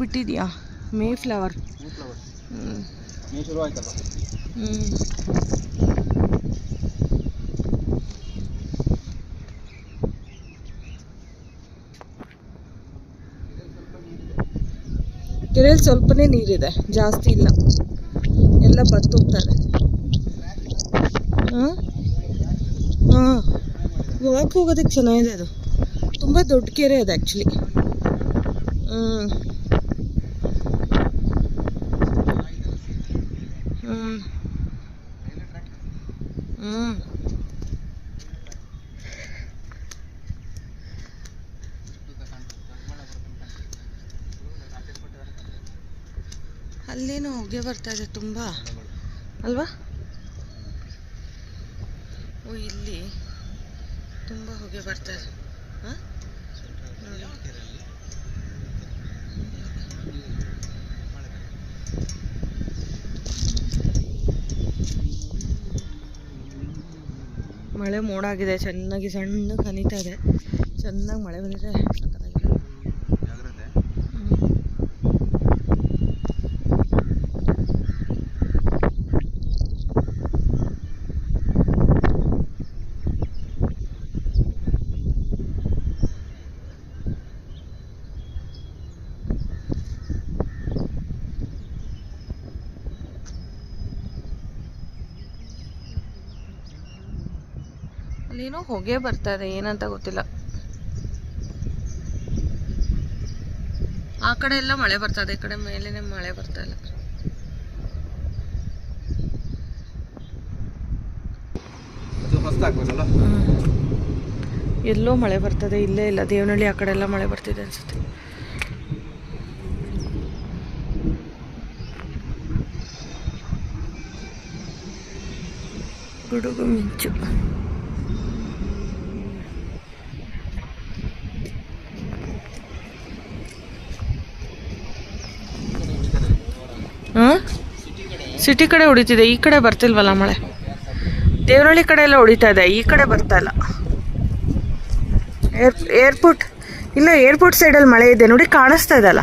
ಬಿಟ್ಟಿದ್ಯಾ? May flower. ಹ್ಞೂ ಕೆರೆಯಲ್ಲಿ ಸ್ವಲ್ಪನೇ ನೀರಿದೆ ಜಾಸ್ತಿ ಇಲ್ಲ. ಎಲ್ಲ ಬತ್ತೋಗ್ತಾರೆ. ಹಾಂ ಹಾಂ ವಾಕ್ ಹೋಗೋದಕ್ಕೆ ಚೆನ್ನಾಗಿದೆ ಅದು. ತುಂಬ ದೊಡ್ಡ ಕೆರೆ ಅದು ಆ್ಯಕ್ಚುಲಿ ಹ್ಞೂ ಹ್ಞೂ ಅಲ್ಲೇನೋ ಹೊಗೆ ಬರ್ತಾ ಇದೆ ತುಂಬ. ಅಲ್ವಾ? ಓ ಇಲ್ಲಿ ತುಂಬ ಹೊಗೆ ಬರ್ತಾ ಇದೆ. ಹಾಂ? ಮಳೆ ಮೋಡ ಆಗಿದೆ ಚೆನ್ನಾಗಿ ಸಣ್ಣಗೆ ಹನಿತಾ ಇದೆ. ಚೆನ್ನಾಗಿ ಮಳೆ ಬಂದಿದೆ. ಅಲ್ಲೇನೋ ಹೊಗೆ ಬರ್ತಾ ಇದೆ ಏನಂತ ಗೊತ್ತಿಲ್ಲ. ಆ ಕಡೆ ಎಲ್ಲ ಮಳೆ ಬರ್ತಾ ಇದೆ ಈ ಕಡೆ ಮೇಲೇನೆ ಮಳೆ ಬರ್ತಾ ಇಲ್ಲ. ಎಲ್ಲೋ ಮಳೆ ಬರ್ತದೆ ಇಲ್ಲೇ ಇಲ್ಲ. ದೇವನಹಳ್ಳಿ ಆ ಕಡೆ ಎಲ್ಲ ಮಳೆ ಬರ್ತಿದೆ ಅನ್ಸುತ್ತೆ. ಗುಡುಗು ಮಿಂಚು. ಹಾಂ? ಸಿಟಿ ಕಡೆ ಹೊಡಿತಿದೆ, ಈ ಕಡೆ ಬರ್ತಿಲ್ವಲ್ಲ ಮಳೆ? ದೇವರಹಳ್ಳಿ ಕಡೆ ಎಲ್ಲ ಹೊಡಿತಾ ಇದೆ, ಈ ಕಡೆ ಬರ್ತಾ ಇಲ್ಲ. ಏರ್ ಏರ್ಪೋರ್ಟ್ ಇಲ್ಲ ಏರ್ಪೋರ್ಟ್ ಸೈಡಲ್ಲಿ ಮಳೆ ಇದೆ, ನೋಡಿ ಕಾಣಿಸ್ತಾ ಇದೆಲ್ಲ